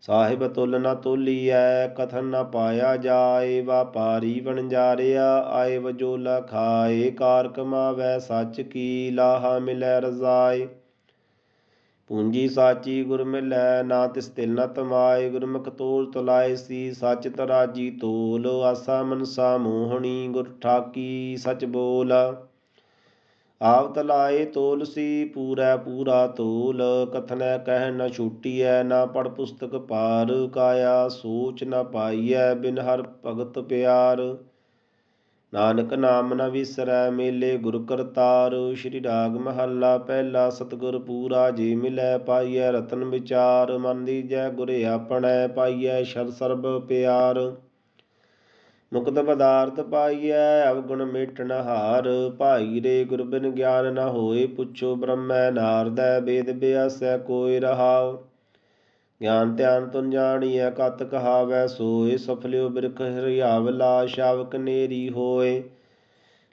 ਸਾਹਿਬ ਤੁਲ ਨ ਤੋਲੀਐ, ਕਥਨ ਨ ਪਾਇਆ ਜਾਏ, ਵਾਪਾਰੀ ਵਣਜਾਰਿਆ ਆਏ ਵਜੋਲਾ ਖਾਏ ਕਾਰ ਕਮਾਵੈ ਸੱਚ ਕੀ ਲਾਹਾ ਮਿਲੈ ਰਜ਼ਾਏ। ਪੂੰਜੀ ਸਾਚੀ ਗੁਰ ਮਿਲੈ, ਨਾ ਤਿਸ ਤਿਲ ਨ ਤਮਾਏ, ਗੁਰਮੁਖ ਤੋਲ ਤੁਲਾਏ ਸੀ, ਸਚ ਤਰਾਜੀ ਤੋਲ, ਆਸਾ ਮਨਸਾ ਮੋਹਣੀ ਗੁਰ ਠਾਕੀ, ਸਚ ਬੋਲ। ਆਪ ਤਲਾਏ ਤੋਲ ਸੀ, ਪੂਰਾ ਪੂਰਾ ਤੋਲ, ਕਥਨੈ ਕਹਿ ਨ ਛੂਟੀਐ, ਨਾ ਪੜ ਪੁਸਤਕ ਪਾਰ, ਕਾਇਆ ਸੋਚ ਨ ਪਾਈਐ, ਬਿਨ ਹਰ ਭਗਤ ਪਿਆਰ। ਨਾਨਕ ਨਾਮ ਨ ਵਿਸਰੈ ਮੇਲੇ ਗੁਰ ਕਰਤਾਰ, ਸ਼੍ਰੀ ਰਾਗ ਮਹੱਲਾ ਪਹਿਲਾ ਸਤਿਗੁਰ ਪੂਰਾ, ਜੀ ਮਿਲੈ ਪਾਈਐ ਰਤਨ ਵਿਚਾਰ, ਮਨ ਦੀਜੈ ਗੁਰ ਆਪਣੈ ਪਾਈਐ ਸ਼ਰ ਸਰਬ ਪਿਆਰ। ਮੁਕਤ ਪਦਾਰਥ ਪਾਈਐ, ਅਵਗੁਣ ਮੇਟਣ ਹਾਰ, ਭਾਈ ਰੇ ਗੁਰ ਬਿਨ ਗਿਆਨ ਨ ਹੋਏ, ਪੁੱਛੋ ਬ੍ਰਹਮੈ ਨਾਰਦੈ ਵੇਦ ਬਿਆਸੈ ਕੋਇ ਰਹਾਉ। ਗਿਆਨ ਧਿਆਨ ਤੁਨ ਜਾਣੀਐ, ਕਤ ਕਹਾਵੈ ਸੋਏ, ਸਫਲਿਓ ਬਿਰਖ ਹਰਿਆਵਲਾ ਸ਼ਾਵਕ ਨੇਰੀ ਹੋਏ।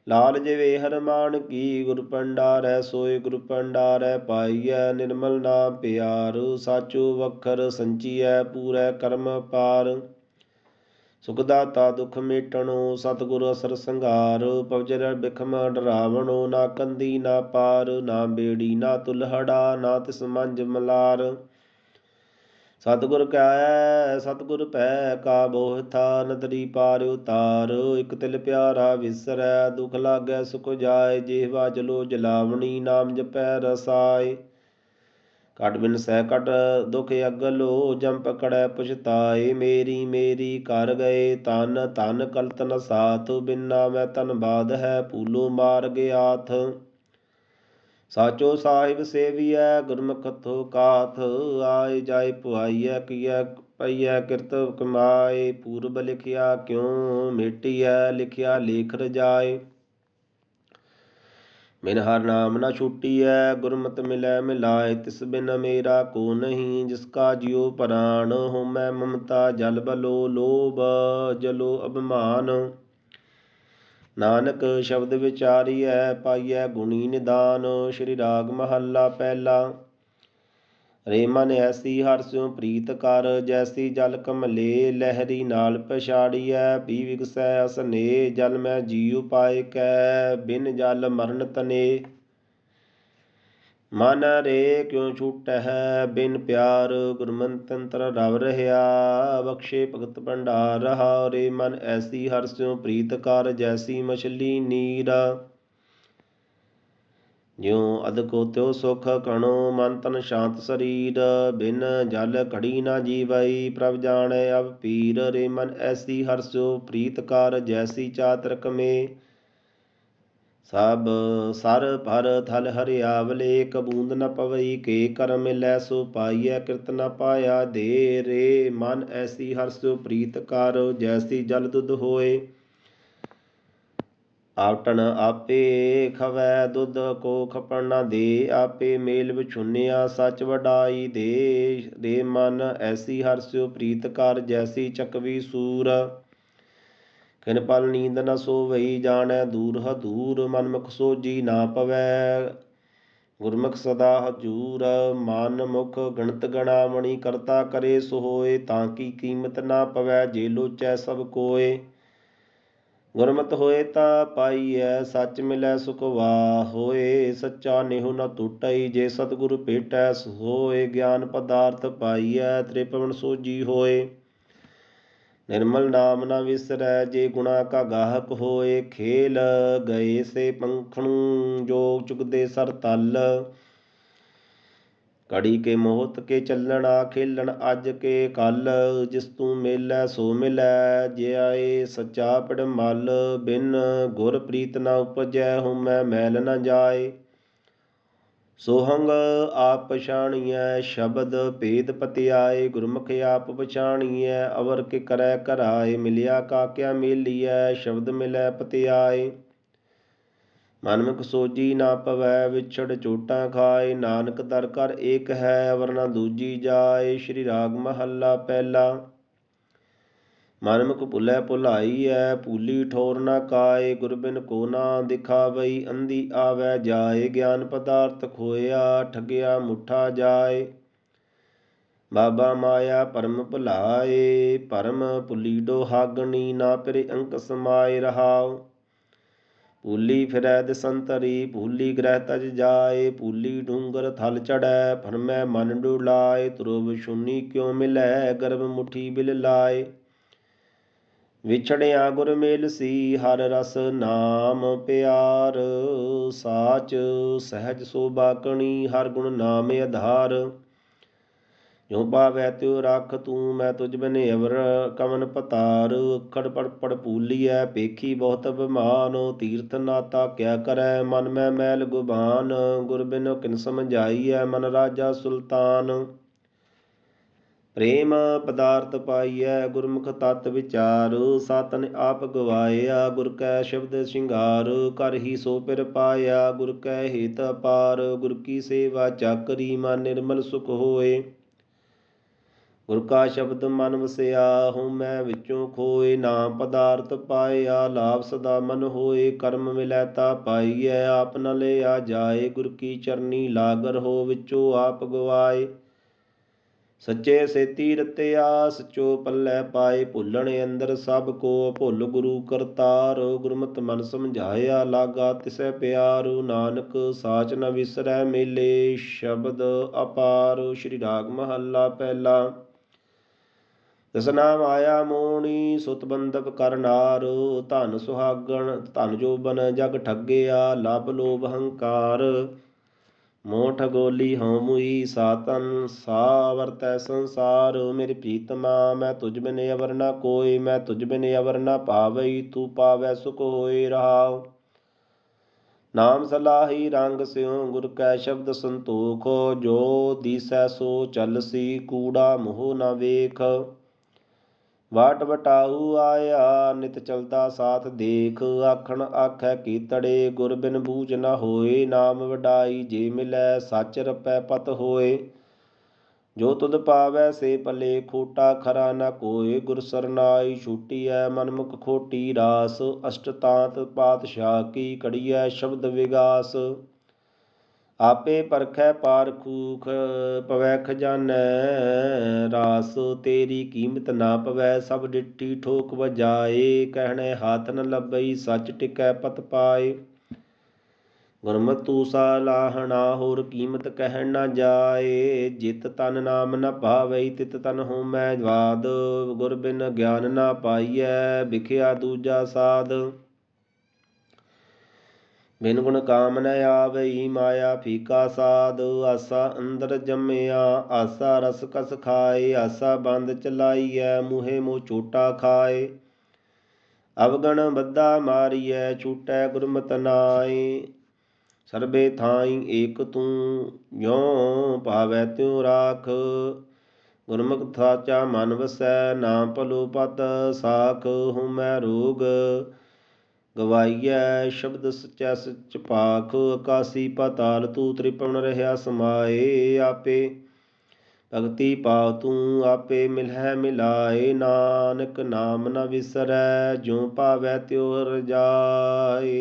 ਲਾਲ ਜਿਵੇ ਹਰਮਾਨ ਕੀ, ਗੁਰ ਪੰਡਾਰੈ ਸੋਏ, ਗੁਰ ਪੰਡਾਰੈ ਪਾਈਐ, ਨਿਰਮਲ ਨਾਮ ਪਿਆਰ, ਸਾਚੋ ਵਖਰ ਸੰਚੀਐ, ਪੂਰੈ ਕਰਮ ਪਾਰ। ਸੁਖ ਦਾਤਾ ਦੁਖ ਮੇਟਣੋ, ਸਤਿਗੁਰ ਅਸਰ ਸੰਘਾਰ, ਪਵਜਰ ਬਿਖਮ ਡਰਾਵਣੋ, ਨਾ ਕੰਦੀ ਨਾ ਪਾਰ, ਨਾ ਬੇੜੀ, ਨਾ ਤੁਲਹੜਾ ਨਾ ਤਿਸ ਮੰਜ ਮਲਾਰ। ਸਤਿਗੁਰ ਕੈ ਸਤਿਗੁਰ ਪੈ ਕਾ ਬੋਹਥਾ ਨਦਰੀ ਪਾਰ ਉਤਾਰ। ਇਕ ਤਿਲ ਪਿਆਰਾ ਵਿਸਰੈ, ਦੁਖ ਲਾਗੈ ਸੁਖ ਜਾਏ ਜਿਹਵਾ ਜਲੋ ਜਲਾਵਣੀ ਨਾਮ ਜਪੈ ਰਸਾਏ। ਘਟ ਬਿਨ ਸਹਿ ਕਟ ਦੁਖ ਅਗਲੋ ਜਮ ਪਕੜੈ ਪੁਛਤਾਏ। ਮੇਰੀ ਮੇਰੀ ਕਰ ਗਏ ਤਨ ਤਨ ਕਲਤ ਨ ਸਾਥ, ਬਿਨਾ ਮੈਂ ਤਨ ਬਾਦ ਹੈ ਪੂਲੋ ਮਾਰ ਆਥ। ਸਾਚੋ ਸਾਹਿਬ ਸੇਵੀਐ ਗੁਰਮੁਖ ਥੋ ਕਾਥ, ਆਏ ਜਾਏ ਪੁਆਈਐ ਕੀਐ ਪਈਐ ਕਿਰਤ ਕਮਾਏ, ਪੂਰਬ ਲਿਖਿਆ ਕਿਉ ਮਿਟਿਐ, ਲਿਖਿਆ ਲੇਖ ਰਜਾਏ ਬਿਨ ਹਰ ਨਾਮ ਨ ਛੂਟੀਐ, ਗੁਰਮਤਿ ਮਿਲੈ ਮਿਲਾਏ, ਤਿਸ ਬਿਨ ਮੇਰਾ ਕੋ ਨਹੀਂ, ਜਿਸ ਕਾ ਜਿਉ ਪ੍ਰਾਣ ਹੋਮੈ ਮਮਤਾ ਜਲ ਬਲੋ ਲੋਭ, ਜਲੋ ਅਭਿਮਾਨ। ਨਾਨਕ ਸ਼ਬਦ ਵਿਚਾਰੀਐ, ਪਾਈਐ ਗੁਣੀ ਨਿਦਾਨ, ਸ਼੍ਰੀ ਰਾਗ ਮਹੱਲਾ ਪਹਿਲਾ। ਰੇ ਮਨ ਐਸੀ ਹਰ ਸਿਉ ਪ੍ਰੀਤ ਕਰ, ਜੈਸੀ ਜਲ ਕਮਲੇ ਲਹਿਰੀ ਨਾਲ ਪਛਾੜੀਐ ਪੀ ਵਿਗਸੈ ਅਸਨੇ, ਜਲ ਮੈਂ ਜੀਉ ਪਾਏ ਕੈ, ਬਿਨ ਜਲ ਮਰਨ ਤਨੇ। ਮਨ ਰੇ ਕਿਉ ਛੂਟਹਿ? ਬਿਨ ਪਿਆਰ ਗੁਰਮੰਤੰਤਰ ਰਵ ਰਹਾ ਬਖਸ਼ੇ ਭਗਤ ਭੰਡਾਰ ਰਹਾ ਰੇ ਮਨ ਐਸੀ ਹਰ ਸਿਉ ਪ੍ਰੀਤ ਕਰ, ਜੈਸੀ ਮਛਲੀ ਨੀਰ। ਜਿਉ ਅਦਕੋ ਤਿਉ ਸੁਖ ਕਣੋ ਮਨ ਤਨ ਸ਼ਾਂਤ ਸਰੀਰ। ਬਿਨ ਜਲ ਘੜੀ ਨਾ ਜੀਵਈ, ਪ੍ਰਭ ਜਾਣੈ ਅਬ ਪੀਰ। ਰੇ ਮਨ ਐਸੀ ਹਰਸੋ ਪ੍ਰੀਤ ਕਰ, ਜੈਸੀ ਚਾਤਰਕ ਮੇ। ਸਭ ਸਰ ਭਰ ਥਲ ਹਰਿਆਵਲੇ, ਕਬੂੰਦ ਨ ਪਵਈ ਕੇ ਕਰਮ ਲੈ, ਸੋ ਪਾਈਐ ਕਿਰਤ ਨ ਪਾਇਆ ਦੇ ਰੇ। ਮਨ ਐਸੀ ਹਰਸੋ ਪ੍ਰੀਤ ਕਰ, ਜੈਸੀ ਜਲ ਦੁੱਧ ਹੋਏ। ਆਵਟਣ ਆਪੇ ਖਵੈ ਦੁੱਧ ਕੋ ਖਪਣ ਨਾ ਦੇ। ਆਪੇ ਮੇਲ ਵਿਛੁੰਨਿਆ ਸੱਚ ਵਡਾਈ ਦੇ। ਦੇ ਮਨ ਐਸੀ ਹਰਸਿਓ ਪ੍ਰੀਤ ਕਰ, ਜੈਸੀ ਚਕਵੀ ਸੂਰ। ਕਿਨ ਪਲ ਨੀਂਦ ਨ ਸੋਵਈ ਜਾਣੈ ਦੂਰ ਹਦੂਰ, ਮਨ ਮੁਖ ਸੋਜੀ ਨਾ ਪਵੈ। ਗੁਰਮੁਖ ਸਦਾ ਹਜੂਰ, ਮਨ ਮੁਖ ਗਣਤ ਗਣਾਮਣੀ ਕਰਤਾ ਕਰੇ ਸੋ ਹੋਏ ਤਾਂ ਕੀ ਕੀਮਤ ਨਾ ਪਵੈ, ਜੇ ਲੋਚੈ ਸਭ ਕੋਏ। ਗੁਰਮਤ ਹੋਏ ਤਾਂ ਪਾਈਐ, ਸੱਚ ਮਿਲੈ ਸੁਖਵਾ ਹੋਏ ਸੱਚਾ ਨਿਹੁ ਨ ਟੁੱਟਈ, ਜੇ ਸਤਿਗੁਰੂ ਭੇਟੈ ਹੋਏ ਗਿਆਨ ਪਦਾਰਥ ਪਾਈਐ, ਤ੍ਰਿਪਵਨ ਸੋਜੀ ਹੋਏ। ਨਿਰਮਲ ਨਾਮ ਨਾ ਵਿਸਰੈ, ਜੇ ਗੁਣਾ ਕਾ ਗਾਹਕ ਹੋਏ ਖੇਲ ਗਏ, ਸੇ ਪੰਖਣੂ ਜੋ ਚੁਗਦੇ ਸਰ ਤਲ। ਕੜੀ ਕੇ ਮੋਹਤ ਕੇ ਚੱਲਣਾ, ਖੇਲਣ ਅੱਜ ਕੇ ਕੱਲ। ਜਿਸ ਤੂੰ ਮੇਲੈ, ਸੋ ਮਿਲੈ, ਜੇ ਆਏ ਸੱਚਾ ਪੜ ਮਲ। ਬਿਨ ਗੁਰ ਪ੍ਰੀਤ ਨ ਉਪਜੈ, ਹਉਮੈ ਮੈਲ ਨਾ ਜਾਏ। ਸੋਹੰਗ ਆਪ ਪਛਾਣੀਐ, ਸ਼ਬਦ ਭੇਦ ਪਤਿਆਏ, ਗੁਰਮੁਖ ਆਪ ਪਛਾਣੀਐ, ਅਵਰ ਕੇ ਕਰੈ ਕਰਾਏ ਮਿਲਿਆ ਕਾਕਿਆ ਮੇਲੀਐ, ਸ਼ਬਦ ਮਿਲੈ ਪਤਿਆਏ। ਮਨਮੁਖ ਸੋਜੀ ਨਾ ਪਵੈ, ਵਿਛੜ ਚੋਟਾਂ ਖਾਏ, ਨਾਨਕ ਦਰ ਕਰ ਏਕ ਹੈ ਅਵਰਨਾ ਦੂਜੀ ਜਾਏ, ਸ਼੍ਰੀ ਰਾਗ ਮਹੱਲਾ ਪਹਿਲਾ। ਮਨਮੁਖ ਭੁਲੇ ਭੁਲਾਈ ਐ, ਭੂਲੀ ਠੋਰ ਨਾ ਕਾਏ, ਗੁਰਬਿਨ ਕੋ ਨਾ ਦਿਖਾਵਈ, ਅੰਧੀ ਆਵੈ ਜਾਏ, ਗਿਆਨ ਪਦਾਰਥ ਖੋਇਆ, ਠਗਿਆ ਮੁਠਾ ਜਾਏ। ਬਾਬਾ ਮਾਇਆ ਪਰਮ ਭੁਲਾਏ, ਪਰਮ ਭੁਲੀ ਡੋਹਾਗਣੀ ਨਾ ਪਰੇ ਅੰਕ ਸਮਾਏ ਰਹਾਉ। ਭੂਲੀ ਫਿਰੈ ਦਸੰਤਰੀ, ਭੂਲੀ ਗ੍ਰਹਿ ਤਜ ਜਾਏ, ਭੂਲੀ ਡੂੰਗਰ ਥਲ ਚੜੈ ਫਰਮੈ ਮਨ ਡੁਲਾਏ ਤੁਰਵ ਸ਼ੁਨੀ ਕਿਉ ਮਿਲੈ, ਗਰਭ ਮੁਠੀ ਬਿਲ ਲਾਏ। ਵਿਛੜਿਆ ਗੁਰ ਮੇਲ ਸੀ, ਹਰ ਰਸ ਨਾਮ ਪਿਆਰ। ਸਾਚ ਸਹਿਜ ਸੋਭਾ ਕਣੀ, ਹਰ ਗੁਣ ਨਾਮ ਆਧਾਰ। ਜੋ ਪਾਵੈ ਤਿਉ ਰੱਖ ਤੂੰ, ਮੈਂ ਤੁਝ ਬਿਨ ਅਵਰ ਕਮਨ ਪਤਾਰ। ਅੱਖੜ ਪੜ ਪੜ ਭੂਲੀਐ ਪੇਖੀ ਬਹੁਤ ਬਿਮਾਨ ਤੀਰਥ ਨਾਤਾ ਕਿਆ ਕਰੈ, ਮਨ ਮੈਂ ਮੈਲ ਗੁਬਾਨ। ਗੁਰ ਬਿਨੋ ਕਿਨ ਸਮਝਾਈਐ, ਮਨ ਰਾਜਾ ਸੁਲਤਾਨ। ਪ੍ਰੇਮ ਪਦਾਰਥ ਪਾਈਐ, ਗੁਰਮੁਖ ਤਤ ਵਿਚਾਰ, ਸਾਤਨ ਆਪ ਗਵਾਇਆ ਗੁਰ ਕੈ ਸ਼ਬਦ ਸ਼ਿੰਗਾਰ ਕਰ ਹੀ ਸੋ ਪਿਰ ਪਾਇਆ, ਗੁਰ ਕੈ ਹਿਤ ਅਪਾਰ, ਗੁਰ ਕੀ ਸੇਵਾ ਚਾਕਰੀ, ਮਨ ਨਿਰਮਲ ਸੁਖ ਹੋਏ। ਗੁਰ ਕਾ ਸ਼ਬਦ ਮਨ ਵਸਿਆ, ਹਉ ਮੈਂ ਵਿੱਚੋਂ ਖੋਏ, ਨਾਮ ਪਦਾਰਥ ਪਾਇਆ, ਲਾਭ ਸਦਾ ਮਨ ਹੋਏ, ਕਰਮ ਮਿਲੈ ਤਾ ਪਾਈਐ, ਆਪ ਨ ਲਿਆ ਜਾਏ, ਗੁਰ ਕੀ ਚਰਨੀ ਲਾਗਰ ਹੋ ਵਿੱਚੋਂ ਆਪ ਗਵਾਏ। ਸੱਚੇ ਸੇਤੀ ਰਤਿਆ ਸਚੋ ਪੱਲੇ ਪਾਏ ਭੁੱਲਣ ਅੰਦਰ ਸਭ ਕੋ ਭੁੱਲ ਗੁਰੂ ਕਰਤਾਰ, ਗੁਰਮਤਿ ਮਨ ਸਮਝਾਇਆ ਲਾਗਾ ਤਿਸੈ ਪਿਆਰ, ਨਾਨਕ ਸਾਚ ਨ ਵਿਸਰੈ ਮੇਲੇ, ਸ਼ਬਦ ਅਪਾਰ, ਸ਼੍ਰੀ ਰਾਗ ਮਹੱਲਾ ਪਹਿਲਾ। ਤਿਸ ਨਾਮ ਆਇਆ ਮੋਣੀ, ਸੁਤ ਬੰਦਪ ਕਰਨਾਰ ਧਨ ਸੁਹਾਗਣ, ਧਨ ਜੋਬਨ ਜਗ ਠੱਗਿਆ ਲਬ ਲੋਭ ਹੰਕਾਰ। ਮੋਠ ਗੋਲੀ ਹਉ ਮੁਈ ਸਾਤਨ ਸਾ ਸੰਸਾਰ, ਮੇਰੇ ਪ੍ਰੀਤਮਾ ਮੈਂ ਤੁਝ ਬਿਨ ਅਵਰ ਨਾ ਕੋਈ, ਮੈਂ ਤੁਝ ਬਿਨ ਅਵਰ ਨਾ ਪਾਵਈ ਤੂੰ ਪਾਵੈ ਸੁਖ ਹੋਏ ਰਹਾਉ। ਨਾਮ ਸਲਾਹੀ ਰੰਗ ਸਿਉ, ਗੁਰ ਕੈ ਸ਼ਬਦ ਸੰਤੋਖ, ਜੋ ਦੀਸੈ ਸੋ ਚਲਸੀ ਕੂੜਾ ਮੋਹ ਨਾ ਵੇਖ। ਵਾਟ ਵਟਾਊ ਆਇਆ, ਨਿਤ ਚਲਦਾ ਸਾਥ ਦੇਖ, ਆਖਣ ਆਖੈ ਕੀਤੜੇ ਗੁਰ ਬਿਨ ਬੂਝ ਨਾ ਹੋਏ, ਨਾਮ ਵਡਾਈ ਜੇ ਮਿਲੈ ਸੱਚ ਰਪੈ ਪਤ ਹੋਏ। ਜੋ ਤੁਧ ਪਾਵੈ ਸੇ ਪਲੇ, ਖੋਟਾ ਖਰਾ ਨਾ ਕੋਏ, ਗੁਰ ਸਰਨਾਈ ਛੂਟੀਐ, ਮਨਮੁਖ ਖੋਟੀ ਰਾਸ, ਅਸ਼ਟਤਾਂਤ ਪਾਤਸ਼ਾਹ ਕੀ ਕੜੀਐ, ਸ਼ਬਦ ਵਿਗਾਸ। ਆਪੇ ਪਰਖੈ ਪਾਰਖੂਖ, ਪਵੈ ਖਜ਼ਾਨੈ ਰਾਸ, ਤੇਰੀ ਕੀਮਤ ਨਾ ਪਵੈ, ਸਭ ਡਿੱਟੀ ਠੋਕ ਵਜਾਏ, ਕਹਿਣੇ ਹਾਥ ਨ ਲੱਭਈ, ਸੱਚ ਟਿਕੈ ਪਤ ਪਾਏ। ਗੁਰਮਤਿ ਸਾ ਲਾਹਣਾ, ਹੋਰ ਕੀਮਤ ਕਹਿਣ ਨਾ ਜਾਏ, ਜਿਤ ਤਨ ਨਾਮ ਨ ਭਾਵਈ ਤਿਤ ਤਨ ਹਉ ਮੈਂ ਜਵਾਦ, ਗੁਰ ਬਿਨ ਗਿਆਨ ਨਾ ਪਾਈਐ, ਵਿਖਿਆ ਦੂਜਾ ਸਾਧ। ਬਿਨ ਗੁਣ ਕਾਮ ਨ ਆਵਈ ਮਾਇਆ ਫੀਕਾ ਸਾਧ। ਆਸਾ ਅੰਦਰ ਜੰਮਿਆ, ਆਸਾ ਰਸ ਕਸ ਖਾਏ, ਆਸਾ ਬੰਦ ਚਲਾਈਐ, ਮੂਹੇ ਮੋ ਛੋਟਾ ਖਾਏ। ਅਵਗਣ ਬੱਧਾ ਮਾਰੀਐ, ਛੂਟੈ ਗੁਰਮਤਿ ਨਾਏ। ਸਰਬੇ ਥਾਈ ਏਕ ਤੂੰ ਜੋ ਭਾਵੈ ਤਿਉ ਰਾਖ। ਗੁਰਮੁਖ ਥਾਚਾ ਮਨ ਵਸੈ ਨਾਮ ਭਲੋ ਪਤ, ਸਾਖ ਹਉ ਮੈਂ ਰੋਗ। ਗਵਾਈਐ ਸ਼ਬਦ ਸਚੈ ਸਚ ਪਾਖ ਆਕਾਸੀ ਪਾਤਾਲ ਤੂ ਤ੍ਰਿਪਵਨ ਰਹਾ ਸਮਾਏ, ਆਪੇ ਭਗਤੀ ਪਾਉ ਤੂੰ, ਆਪੇ ਮਿਲਹਿ ਮਿਲਾਏ, ਨਾਨਕ ਨਾਮ ਨ ਵਿਸਰੈ, ਜਿਉ ਪਾਵੈ ਤਿਉ ਰਜਾਏ